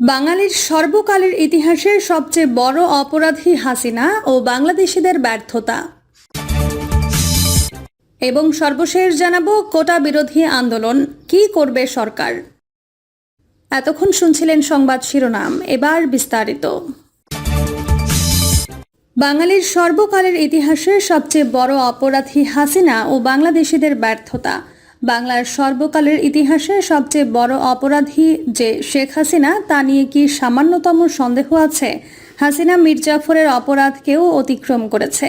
বাঙালির সর্বকালের ইতিহাসের সবচেয়ে বড় অপরাধী হাসিনা ও বাংলাদেশিদের ব্যর্থতা। এবং সর্বশেষ জানাব কোটা বিরোধী আন্দোলন, কি করবে সরকার? এতক্ষণ শুনছিলেন সংবাদ শিরোনাম, এবার বিস্তারিত। বাঙালির সর্বকালের ইতিহাসের সবচেয়ে বড় অপরাধী হাসিনা ও বাংলাদেশিদের ব্যর্থতা বাংলার সর্বকালের ইতিহাসে সবচেয়ে বড় অপরাধী যে শেখ হাসিনা, তা নিয়ে কি সামান্যতম সন্দেহ আছে? হাসিনা মির্জাফরের অপরাধকেও অতিক্রম করেছে।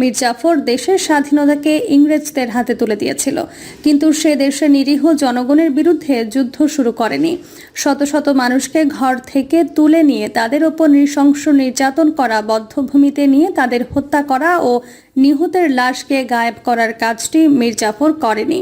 মির্জাফর দেশের স্বাধীনতাকে ইংরেজদের হাতে তুলে দিয়েছিল, কিন্তু সে দেশের নিরীহ জনগণের বিরুদ্ধে যুদ্ধ শুরু করেনি। শত শত মানুষকে ঘর থেকে তুলে নিয়ে তাদের ওপর নৃশংস নির্যাতন করা, বদ্ধভূমিতে নিয়ে তাদের হত্যা করা ও নিহতের লাশকে গায়েব করার কাজটি মির্জাফর করেনি।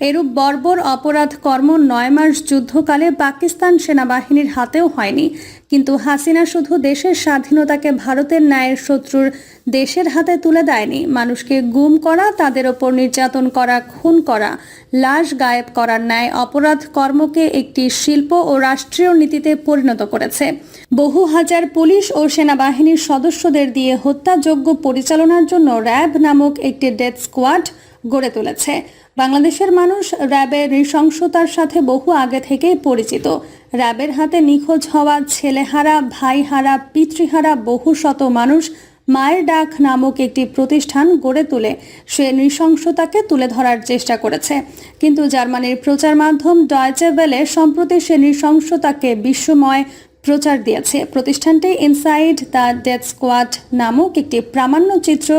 এরূপ বর্বর অপরাধ কর্ম নয় মাস যুদ্ধকালে পাকিস্তান সেনাবাহিনীর হাতেও হয়নি। কিন্তু হাসিনা শুধু দেশের স্বাধীনতাকে ভারতের ন্যায়ের শত্রুর দেশের হাতে তুলে দেয়নি। মানুষকে গুম করা, তাদের ওপর নির্যাতন করা, খুন করা, লাশ গায়েব করার ন্যায় অপরাধ কর্মকে একটি শিল্প ও রাষ্ট্রীয় নীতিতে পরিণত করেছে। বহু হাজার পুলিশ ও সেনাবাহিনীর সদস্যদের দিয়ে হত্যাযোগ্য পরিচালনার জন্য র্যাব নামক একটি ডেথ স্কোয়াড গড়ে তুলেছে। বাংলাদেশের মানুষ র্যাবের নৃশংসতার সাথে বহু আগে থেকেই পরিচিত। র্যাবের হাতে নিখোঁজ হওয়া ছেলেহারা, ভাইহারা, পিতৃহারা বহু শত মানুষ মায়ের ডাক নামক একটি প্রতিষ্ঠান গড়ে তুলে। সে নৃশংসতাকে তুলে ধরার চেষ্টা করেছে। কিন্তু জার্মানির প্রচার মাধ্যম ডয়েচে ওয়েলে সম্প্রতি সে নৃশংসতাকে বিশ্বময় প্রচার দিয়েছে। প্রতিষ্ঠানটি ইনসাইড দ্য ডেথ স্কোয়াড নামক একটি প্রামাণ্য চিত্র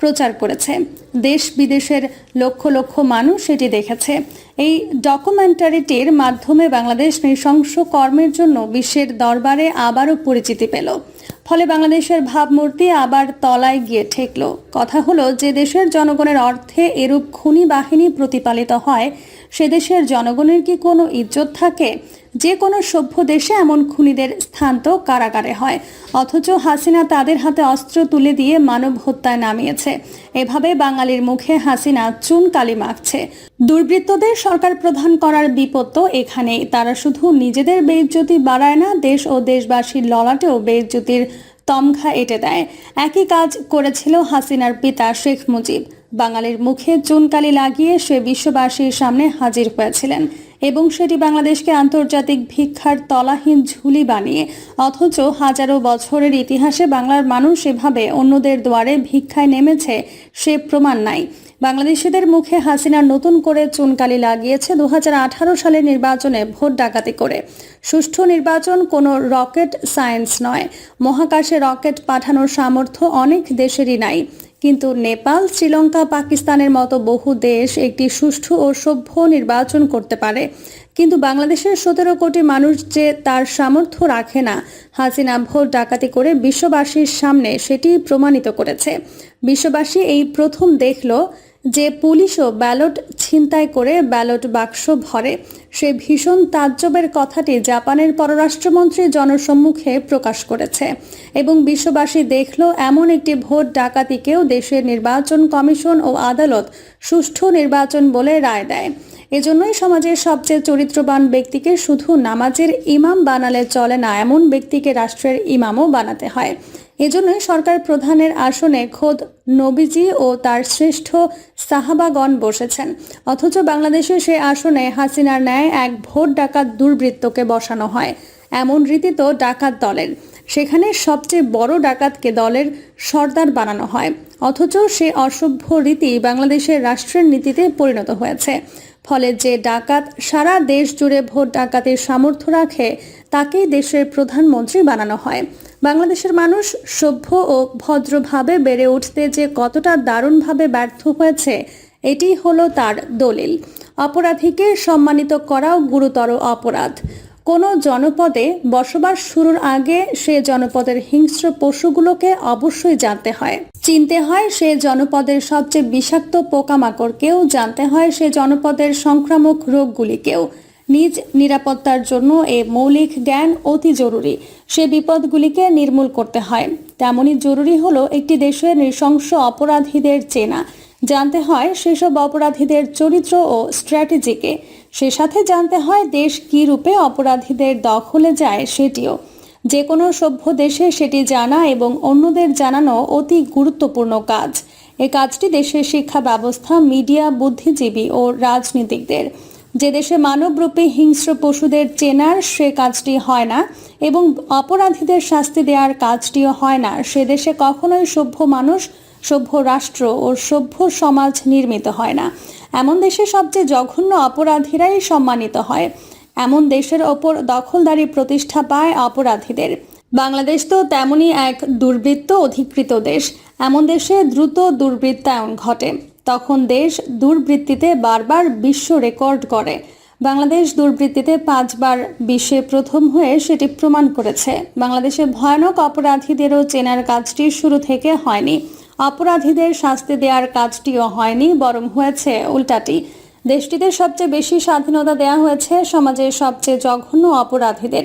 প্রচার করেছে। দেশ বিদেশের লক্ষ লক্ষ মানুষ এটি দেখেছে। এই ডকুমেন্টারিটির মাধ্যমে বাংলাদেশ নৃশংস কর্মের জন্য বিশ্বের দরবারে আবারও পরিচিতি পেল। ফলে বাংলাদেশের ভাবমূর্তি আবার তলায় গিয়ে ঠেকল। কথা হলো, যে দেশের জনগণের অর্থে এরূপ খুনি বাহিনী প্রতিপালিত হয় সে দেশের জনগণের কি কোনো ইজ্জত থাকে? যে কোনো সভ্য দেশে এমন খুনিদের স্থান তো কারাগারে হয়। অথচ হাসিনা তাদের হাতে অস্ত্র তুলে দিয়ে মানব হত্যায় নামিয়েছে। এভাবে বাঙালির মুখে হাসিনা চুন কালি মাখছে। দুর্বৃত্তদের সরকার প্রধান করার বিপদ তো এখানেই। তারা শুধু নিজেদের বেইজ্জতি বাড়ায় না, দেশ ও দেশবাসীর ললাটেও বেইজ্জতির তমঘা এঁটে দেয়। একই কাজ করেছিল হাসিনার পিতা শেখ মুজিব। বাঙালির মুখে চুনকালি লাগিয়ে সে বিশ্ববাসীর সামনে হাজির হয়েছিলেন এবং সেটি বাংলাদেশকে আন্তর্জাতিক ভিক্ষার তলাহীন ঝুলি বানিয়ে, অথচ হাজারো বছরের ইতিহাসে বাংলার মানুষ এভাবে অন্যদের দুয়ারে ভিক্ষায় নেমেছে সে প্রমাণ নাই। বাংলাদেশিদের মুখে হাসিনা নতুন করে চুনকালি লাগিয়েছে দু হাজার আঠারো সালের নির্বাচনে ভোট ডাকাতি করে। সুষ্ঠু নির্বাচন কোনো রকেট সায়েন্স নয়। মহাকাশে রকেট পাঠানোর সামর্থ্য অনেক দেশেরই নাই। কিন্তু নেপাল, শ্রীলঙ্কা, পাকিস্তানের মতো বহু দেশ একটি সুষ্ঠু ও সভ্য নির্বাচন করতে পারে। কিন্তু বাংলাদেশের সতেরো কোটি মানুষ যে তার সামর্থ্য রাখে না, হাসিনা ভোট ডাকাতি করে বিশ্ববাসীর সামনে সেটি প্রমাণিত করেছে। বিশ্ববাসী এই প্রথম দেখল যে পুলিশও ব্যালট ছিনতাই করে ব্যালট বাক্স ভরে, সে ভীষণ তাজ্জবের কথাটি জাপানের পররাষ্ট্রমন্ত্রী জনসম্মুখে প্রকাশ করেছে এবং বিশ্ববাসী দেখল এমন একটি ভোট ডাকাতিকেও দেশের নির্বাচন কমিশন ও আদালত সুষ্ঠু নির্বাচন বলে রায় দেয়। এজন্যই সমাজের সবচেয়ে চরিত্রবান ব্যক্তিকে শুধু নামাজের ইমাম বানালে চলে না, এমন ব্যক্তিকে রাষ্ট্রের ইমামও বানাতে হয়। এজন্যই সরকার প্রধানের আসনে খোদ নবীজি ও তার শ্রেষ্ঠ সাহাবাগণ বসেছেন। অথচ বাংলাদেশে সে আসনে হাসিনার ন্যায় এক ভোট ডাকাত দুর্বৃত্তকে বসানো হয়। এমন রীতি তো ডাকাত দলের। সেখানে সবচেয়ে বড় ডাকাতকে দলের সর্দার বানানো হয়। অথচ সে অসভ্য রীতি বাংলাদেশের রাষ্ট্রের নীতিতে পরিণত হয়েছে। ফলে যে ডাকাত সারা দেশ জুড়ে ভোট ডাকাতের সামর্থ্য রাখে, তাকেই দেশের প্রধানমন্ত্রী বানানো হয়। বাংলাদেশের মানুষ সভ্য ও ভদ্রভাবে বেড়ে উঠতে যে কতটা দারুণভাবে ব্যর্থ হয়েছে, এটি হলো তার দলিল। অপরাধীকে সম্মানিত করাও গুরুতর অপরাধ। কোনো জনপদে বসবাস শুরুর আগে সে জনপদের হিংস্র পশুগুলোকে অবশ্যই জানতে হয়। চিনতে হয় সে জনপদের সবচেয়ে বিষাক্ত পোকামাকড়কেও। জানতে হয় সে জনপদের সংক্রামক রোগগুলিকেও। নিজ নিরাপত্তার জন্য এ মৌলিক জ্ঞান অতি জরুরি। সে বিপদগুলিকে নির্মূল করতে হয়। তেমনই জরুরি হলো একটি দেশের নৃশংস অপরাধীদের চেনা। জানতে হয় সেসব অপরাধীদের চরিত্র ও স্ট্র্যাটেজিকে। সে সাথে জানতে হয় দেশ কী রূপে অপরাধীদের দখলে যায় সেটিও। যে কোনো সভ্য দেশে সেটি জানা এবং অন্যদের জানানো অতি গুরুত্বপূর্ণ কাজ। এ কাজটি দেশের শিক্ষা ব্যবস্থা মিডিয়া, বুদ্ধিজীবী ও রাজনীতিকদের। যে দেশে মানবরূপী হিংস্র পশুদের চেনার সে কাজটি হয় না এবং অপরাধীদের শাস্তি দেওয়ার কাজটিও হয় না। সে দেশে কখনোই সভ্য মানুষ সভ্য রাষ্ট্র ও সভ্য সমাজ নির্মিত হয় না। এমন দেশে সবচেয়ে জঘন্য অপরাধীরাই সম্মানিত হয়। এমন দেশের ওপর দখলদারি প্রতিষ্ঠা পায় অপরাধীদের। বাংলাদেশ তো তেমনই এক দুর্বৃত্ত অধিকৃত দেশ। এমন দেশে দ্রুত দুর্বৃত্তায়ন ঘটে। তখন দেশ দুর্বৃত্তিতে বারবার বিশ্ব রেকর্ড করে বাংলাদেশ দুর্বৃত্তিতে পাঁচবার বিশ্বে প্রথম হয়ে সেটি প্রমাণ করেছে। বাংলাদেশে ভয়ানক অপরাধীদেরও চেনার কাজটি শুরু থেকে হয়নি। অপরাধীদের শাস্তি দেওয়ার কাজটিও হয়নি, বরং হয়েছে উল্টাটি। দেশটিতে সবচেয়ে বেশি স্বাধীনতা দেওয়া হয়েছে সমাজের সবচেয়ে জঘন্য অপরাধীদের।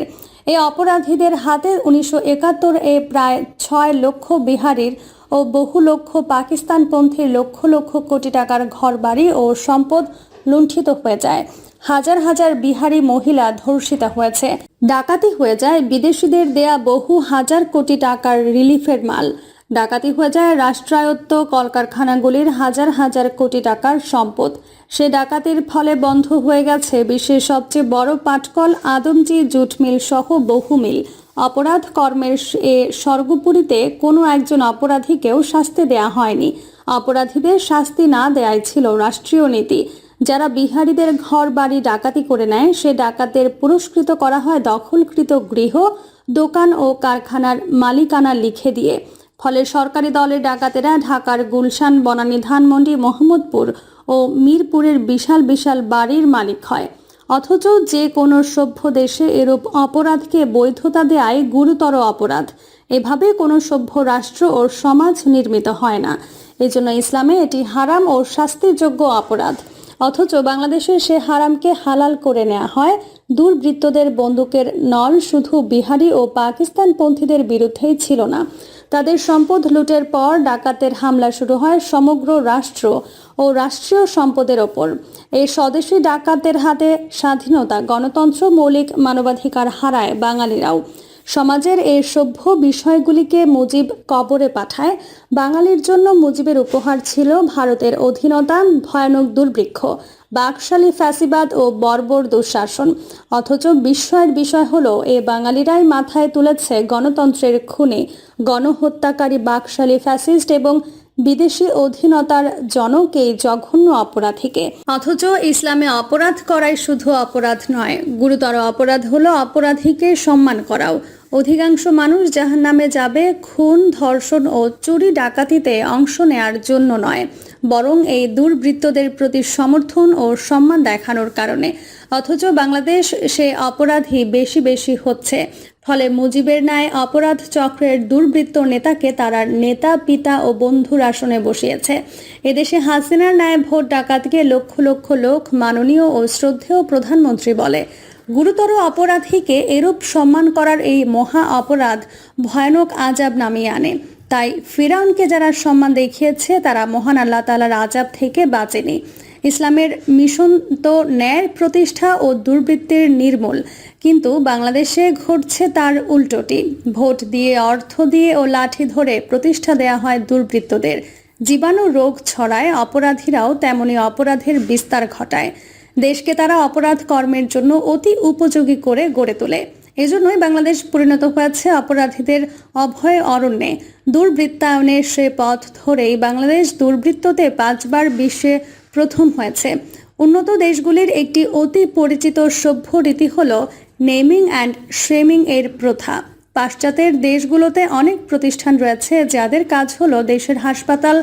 এই অপরাধীদের হাতে উনিশশো একাত্তর এ প্রায় ছয় লক্ষ বিহারির ও বহু লক্ষ পাকিস্তানপন্থীর লক্ষ লক্ষ কোটি টাকার ঘরবাড়ি ও সম্পদ লুণ্ঠিত হয়ে যায়। হাজার হাজার বিহারি মহিলা ধর্ষিতা হয়েছে। ডাকাতি হয়ে যায় বিদেশিদের দেয়া বহু হাজার কোটি টাকার রিলিফের মাল। ডাকাতি হয়ে যায় রাষ্ট্রায়ত্ত কলকারখানাগুলির হাজার হাজার কোটি টাকার সম্পদ। সে ডাকাতির ফলে বন্ধ হয়ে গেছে বিশ্বের সবচেয়ে বড় পাটকল আদমজি জুট মিল সহ বহু মিল। অপরাধ কর্মের এ স্বর্গপুরীতে কোনো একজন অপরাধীকেও শাস্তি দেয়া হয়নি। অপরাধীদের শাস্তি না দেয়াই ছিল রাষ্ট্রীয় নীতি। যারা বিহারীদের ঘর বাড়ি ডাকাতি করে নেয়, সে ডাকাতের পুরস্কৃত করা হয় দখলকৃত গৃহ, দোকান ও কারখানার মালিকানা লিখে দিয়ে। ফলে সরকারি দলের ডাকাতেরা ঢাকার গুলশান, বনানী ধানমন্ডি, মোহাম্মদপুর ও মিরপুরের বিশাল বিশাল বাড়ির মালিক হয়। অথচ যে কোনো সভ্য দেশে এরূপ অপরাধকে বৈধতা দেয় গুরুতর অপরাধ। এভাবে কোনো সভ্য রাষ্ট্র ও সমাজ নির্মিত হয় না। এজন্য ইসলামে এটি হারাম ও শাস্তিযোগ্য অপরাধ। অথচ বাংলাদেশে সে হারামকে হালাল করে নেওয়া হয়। দুর্বৃত্তদের বন্দুকের নল শুধু বিহারি ও পাকিস্তান পন্থীদের বিরুদ্ধেই ছিল না। তাদের সম্পদ লুটের পর ডাকাতের হামলা শুরু হয় সমগ্র রাষ্ট্র ও রাষ্ট্রীয় সম্পদের ওপর। এই স্বদেশী ডাকাতের হাতে স্বাধীনতা, গণতন্ত্র, মৌলিক মানবাধিকার হারায় বাঙালিরাও। সমাজের এই সভ্য বিষয়গুলিকে মুজিব কবরে পাঠায়। বাঙালির জন্য মুজিবের উপহার ছিল ভারতের অধীনতা ভয়ানক দুর্বৃক্ষ বাকশালী ফ্যাসিবাদ ও বর্বর দুঃশাসন। অথচ বিস্ময়ের বিষয় হলো, এ বাঙালিরাই মাথায় তুলেছে গণতন্ত্রের খুনে। গণহত্যাকারী বাকশালী ফ্যাসিস্ট এবং বিদেশি অধীনতার জনক এই জঘন্য অপরাধীকে অথচ ইসলামে অপরাধ করাই শুধু অপরাধ নয়, গুরুতর অপরাধ হলো অপরাধীকে সম্মান করাও। অধিকাংশ মানুষ জাহান নামে যাবে, খুন, ধর্ষণ ও চুরি ডাকাতিতে অংশ নেয়ার জন্য নয়, বরং এই দুর্বৃত্তদের প্রতি সমর্থন ও সম্মান দেখানোর কারণে। অথচ বাংলাদেশ সে অপরাধী বেশি বেশি হচ্ছে। ফলে মুজিবের ন্যায় অপরাধ চক্রের দুর্বৃত্ত নেতাকে তারা নেতা, পিতা ও বন্ধুর আসনে বসিয়েছে। এদেশে হাসিনার ন্যায় ভোট ডাকাতকে লক্ষ লক্ষ লোক মাননীয় ও শ্রদ্ধেয় প্রধানমন্ত্রী বলে। গুরুতর অপরাধীকে এরূপ সম্মান করার এই মহা অপরাধ ভয়ানক আজাব নামিয়ে আনে। তাই ফিরাউনকে যারা সম্মান দেখিয়েছে, তারা মহান আল্লাহ তালার আজাব থেকে বাঁচেনি। ইসলামের মিশন তো ন্যায় প্রতিষ্ঠা ও দুর্বৃত্তের নির্মূল, কিন্তু বাংলাদেশে ঘটছে তার উল্টোটি। ভোট দিয়ে অর্থ দিয়ে ও লাঠি ধরে প্রতিষ্ঠা দেয়া হয় দুর্বৃত্তদের। জীবাণু রোগ ছড়ায় অপরাধীরাও তেমনি অপরাধের বিস্তার ঘটায়। দেশকে তারা অপরাধ কর্মের জন্য অতি উপযোগী করে গড়ে তোলে। এজন্যই বাংলাদেশ পরিণত হয়েছে অপরাধীদের অভয় অরণ্যে। দুর্বৃত্তায়নের সে পথ ধরেই বাংলাদেশ দুর্বৃত্ততে পাঁচবার বিশ্বে প্রথম হয়েছে। উন্নত দেশগুলির একটি অতি পরিচিত সভ্য রীতি হল নেমিং অ্যান্ড শ্রেমিং এর প্রথা। পাশ্চাত্যের দেশগুলোতে অনেক প্রতিষ্ঠান রয়েছে যাদের কাজ হলো দেশের হাসপাতাল,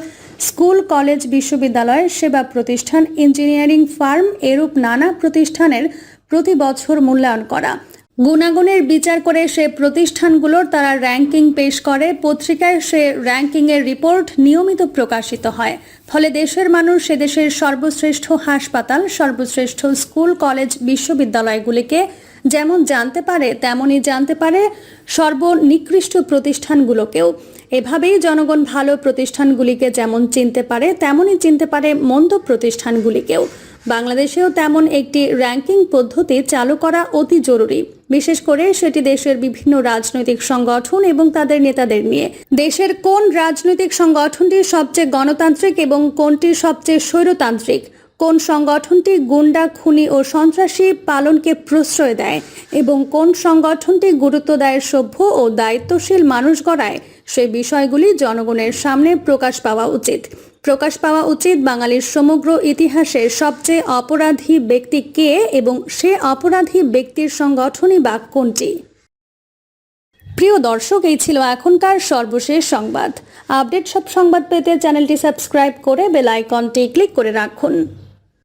স্কুল, কলেজ, বিশ্ববিদ্যালয়, সেবা প্রতিষ্ঠান ইঞ্জিনিয়ারিং ফার্ম এরূপ নানা প্রতিষ্ঠানের প্রতি বছর মূল্যায়ন করা। গুণাগুণের বিচার করে সে প্রতিষ্ঠানগুলোর তারা র্যাঙ্কিং পেশ করে। পত্রিকায় সে র্যাঙ্কিংয়ের রিপোর্ট নিয়মিত প্রকাশিত হয়। ফলে দেশের মানুষ সে দেশের সর্বশ্রেষ্ঠ হাসপাতাল, সর্বশ্রেষ্ঠ স্কুল, কলেজ, বিশ্ববিদ্যালয়গুলিকে যেমন জানতে পারে, তেমনই জানতে পারে সর্বনিকৃষ্ট প্রতিষ্ঠানগুলোকেও। এভাবেই জনগণ ভালো প্রতিষ্ঠানগুলিকে যেমন চিনতে পারে, তেমনই চিনতে পারে মন্দ প্রতিষ্ঠানগুলিকেও। বাংলাদেশেও তেমন একটি র্যাঙ্কিং পদ্ধতি চালু করা অতি জরুরি। বিশেষ করে সেটি দেশের বিভিন্ন রাজনৈতিক সংগঠন এবং তাদের নেতাদের নিয়ে। দেশের কোন রাজনৈতিক সংগঠনটি সবচেয়ে গণতান্ত্রিক এবং কোনটি সবচেয়ে স্বৈরতান্ত্রিক? কোন সংগঠনটি গুন্ডা, খুনি ও সন্ত্রাসী পালনকে প্রশ্রয় দেয়? এবং কোন সংগঠনটি গুরুত্ব দেয় সভ্য ও দায়িত্বশীল মানুষ গড়ায়? সে বিষয়গুলি জনগণের সামনে প্রকাশ পাওয়া উচিত। প্রকাশ পাওয়া উচিত বাঙালির সমগ্র ইতিহাসে সবচেয়ে অপরাধী ব্যক্তি কে এবং সে অপরাধী ব্যক্তির সংগঠনই বা কোনটি? প্রিয় দর্শক, এই ছিল এখনকার সর্বশেষ সংবাদ। আপডেট সব সংবাদ পেতে চ্যানেলটি সাবস্ক্রাইব করে বেল আইকনটি ক্লিক করে রাখুন।